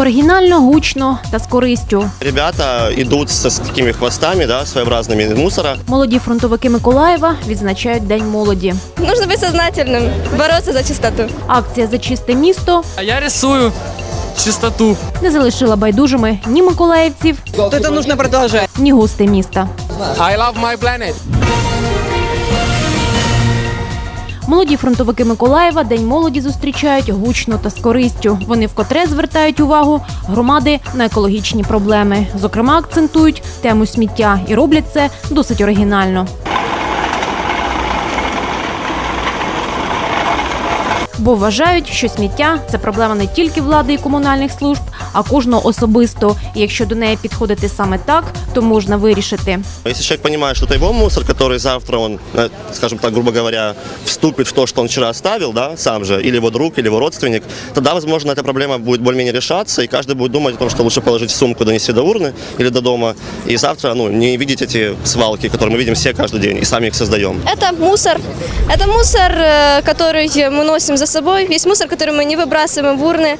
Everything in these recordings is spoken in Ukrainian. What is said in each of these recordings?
Оригінально, гучно та з користю. Ребята идут со, с такими хвостами, да, своеобразными из мусора. Молоді фронтовики Миколаєва відзначають День молоді. Нужно быть сознательным, бороться за чистоту. Акція за чисте місто А я рисую чистоту. не залишила байдужими ні миколаївців, то это нужно продолжать. ні гостей міста. I love my planet. Молоді фронтовики Миколаєва День молоді зустрічають гучно та з користю. Вони вкотре звертають увагу громади на екологічні проблеми. Зокрема, акцентують тему сміття і роблять це досить оригінально. Бо вважають, що сміття це проблема не тільки влади і комунальних служб, а кожного особисто. І якщо до неї підходити саме так, то можна вирішити. Если человек понимает, что это его мусор, который завтра он, э, скажем так, грубо говоря, вступит в то, что он вчера оставил, да, сам же, или его друг, или его родственник, тогда, возможно, эта проблема будет более-менее решаться, и каждый будет думать о том, что лучше положить в сумку, донести до урны или до дома, и завтра, ну, не видеть эти свалки, которые мы видим все каждый день, и сами их создаем. Это мусор. Это мусор, э, который мы носим за собой. Есть мусор, который мы не выбрасываем в урны.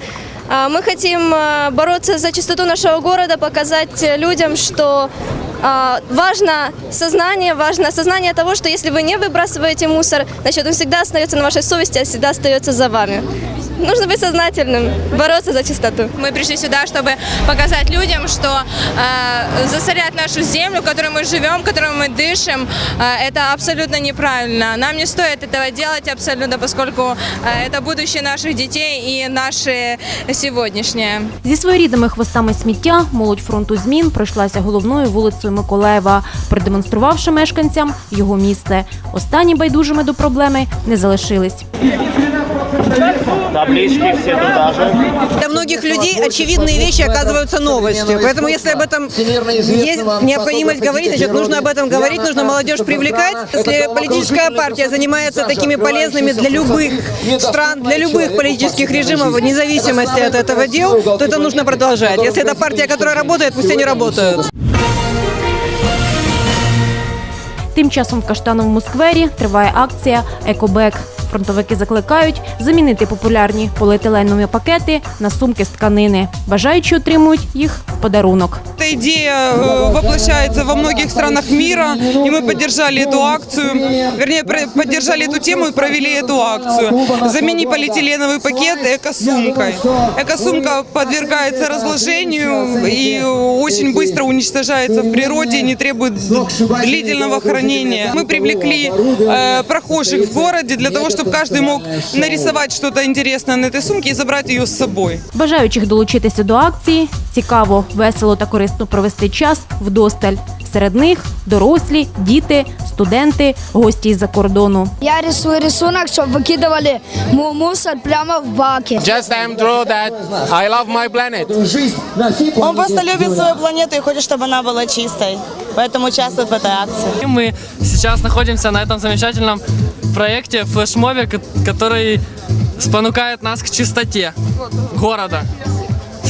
А, Мы хотим э, бороться за чистоту нашего города, показать э, людям, что а, важно сознание, важно сознание того, что если вы не выбрасываете мусор, значит он всегда остается на вашей совести, а всегда остается за вами. Нужно быть сознательным, бороться за чистоту. Мы пришли сюда, чтобы показать людям, что э, засорять нашу землю, в которой мы живем, в которой мы дышим, э, это абсолютно неправильно. Нам не стоит этого делать абсолютно, поскольку э, это будущее наших детей и наше сегодняшнее. Зі своєрідними хвостами сміття молодь фронту змін пройшлася головною вулицею Миколаєва, продемонструвавши мешканцям його місце. Останні байдужими до проблеми не залишились. Таблички все туда же. Для многих людей очевидные вещи оказываются новостью. Поэтому если об этом есть необходимость говорить, значит нужно об этом говорить, нужно молодежь привлекать. Если политическая партия занимается такими полезными для любых стран, для любых политических режимов, вне зависимости от этого дел, то это нужно продолжать. Если это партия, которая работает, пусть они работают. Тим часом в Каштановому сквері триває акція Екобек. Фронтовики закликають замінити популярні поліетиленові пакети на сумки з тканини. Бажаючі отримують їх в подарунок. Эта идея э, воплощается во многих странах мира, и мы поддержали эту акцию, вернее, про- поддержали эту тему и провели эту акцию. Замени полиэтиленовый пакет эко-сумкой. Эко-сумка подвергается разложению и очень быстро уничтожается в природе и не требует длительного хранения. Мы привлекли э, прохожих в городе для того, чтобы каждый мог нарисовать что-то интересное на этой сумке и забрать ее с собой. Бажаючих долучитися до акції цікаво, весело та корисно провести час вдосталь. Серед них дорослі, діти, студенти, гості із-за кордону. Я рисую рисунок, щоб викидували му- мусор прямо в баки. Just I'm draw that I love my planet. Он просто любит свою планету и хочет, чтобы она была чистой. Поэтому участвует в этой акции. И мы сейчас находимся на этом замечательном проекте флешмобе, который спонукает нас к чистоте города.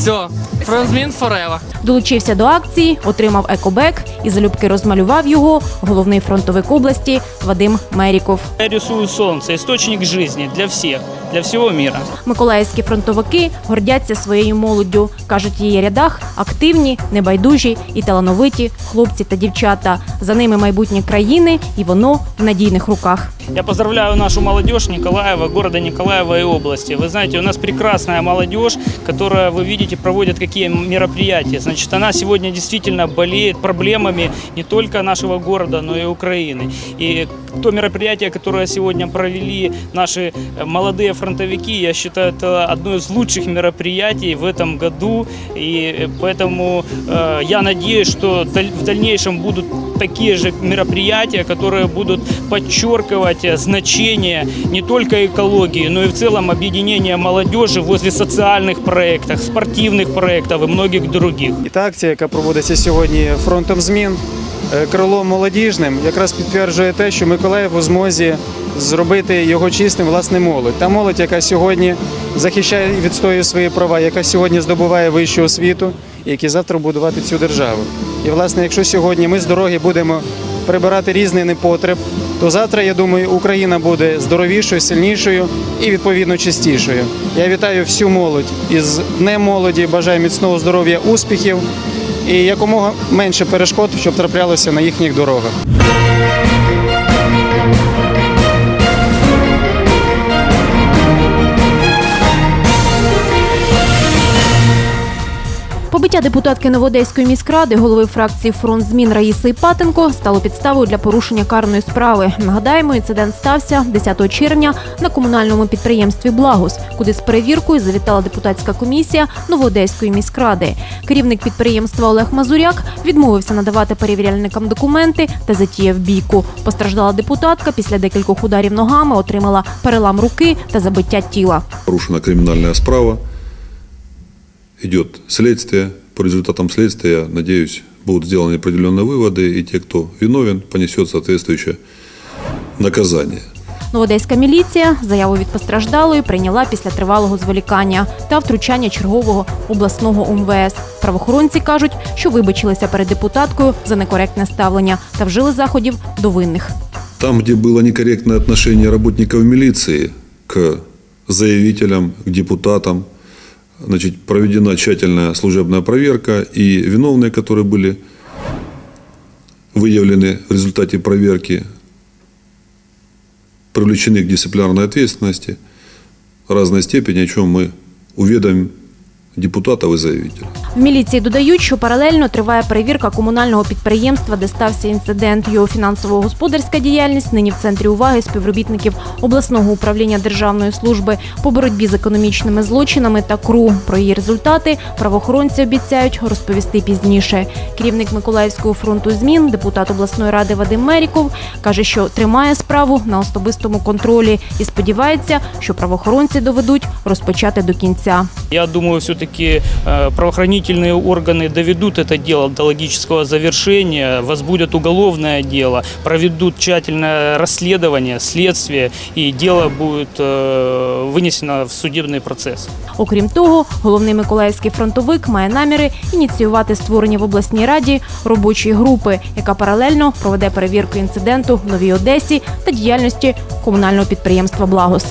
Все. Фронзмін forever. Долучився до акції, отримав екобек і залюбки розмалював його головний фронтовик області Вадим Меріков. Я рисую солнце, источник жизни для всех, для всего мира. Миколаївські фронтовики гордяться своєю молоддю. кажуть, в її рядах активні, небайдужі і талановиті хлопці та дівчата. За ними майбутнє країни, і воно в надійних руках. Я поздравляю нашу молодежь Николаева, города Николаева и области. Вы знаете, у нас прекрасная молодежь, которая, вы видите, проводит какие мероприятия. Значит, она сегодня действительно болеет проблемами не только нашего города, но и Украины. И то мероприятие, которое сегодня провели наши э, молодые фронтовики, я считаю, это одно из лучших мероприятий в этом году. И э, поэтому э, я надеюсь, что даль- в дальнейшем будут такие же мероприятия, которые будут подчеркивать э, значение не только экологии, но и в целом объединения молодежи возле социальных проектов, спортивных проектов и многих других. І та акція, яка проводиться сьогодні фронтом змін, е, крилом молодіжним, якраз підтверджує те, що Миколаїв у змозі зробити його чистим власне молодь. Та молодь, яка сьогодні захищає і відстоює свої права, яка сьогодні здобуває вищу освіту, які завтра будувати цю державу. І власне, якщо сьогодні ми з дороги будемо прибирати різний непотреб, то завтра, я думаю, Україна буде здоровішою, сильнішою і відповідно чистішою. Я вітаю всю молодь із Днем молоді, бажаю міцного здоров'я, успіхів і якомога менше перешкод, щоб траплялося на їхніх дорогах. Депутатки Новоодеської міськради, голови фракції Фронт змін Раїси Іпатенко стало підставою для порушення карної справи. Нагадаємо, інцидент стався 10 червня на комунальному підприємстві Благос, куди з перевіркою завітала депутатська комісія Новоодеської міськради. Керівник підприємства Олег Мазуряк відмовився надавати перевіряльникам документи та затіяв бійку. Постраждала депутатка після декількох ударів ногами, отримала перелам руки та забиття тіла. Порушена криминальная справа. Идет следствие. По результатам следствия, надеюсь, будут сделаны определенные выводы, и те, кто виновен, понесет соответствующее наказание. Новодеська міліція заяву від постраждалої прийняла після тривалого зволікання та втручання чергового обласного УМВС. Правоохоронці кажуть, що вибачилися перед депутаткою за некоректне ставлення та вжили заходів до винних. Там, где было некорректное отношение работников милиции к заявителям, к депутатам, значит, проведена тщательная служебная проверка, и виновные, которые были выявлены в результате проверки, привлечены к дисциплинарной ответственности разной степени, о чем мы уведомим депутатов и заявителей. В міліції додають, що паралельно триває перевірка комунального підприємства, де стався інцидент. Його фінансово-господарська діяльність нині в центрі уваги співробітників обласного управління державної служби по боротьбі з економічними злочинами та КРУ. Про її результати правоохоронці обіцяють розповісти пізніше. Керівник Миколаївського фронту змін, депутат обласної ради Вадим Меріков, каже, що тримає справу на особистому контролі і сподівається, що правоохоронці доведуть розпочати до кінця. Я думаю, все-таки э, правоохранительные органы доведут это дело до логического завершения, возбудят уголовное дело, проведут тщательное расследование, следствие, и дело будет э, вынесено в судебный процесс. Окрім того, головний миколаївський фронтовик має наміри ініціювати створення в обласній раді робочої групи, яка паралельно проведе перевірку інциденту в Новій Одесі та діяльності комунального підприємства Благос.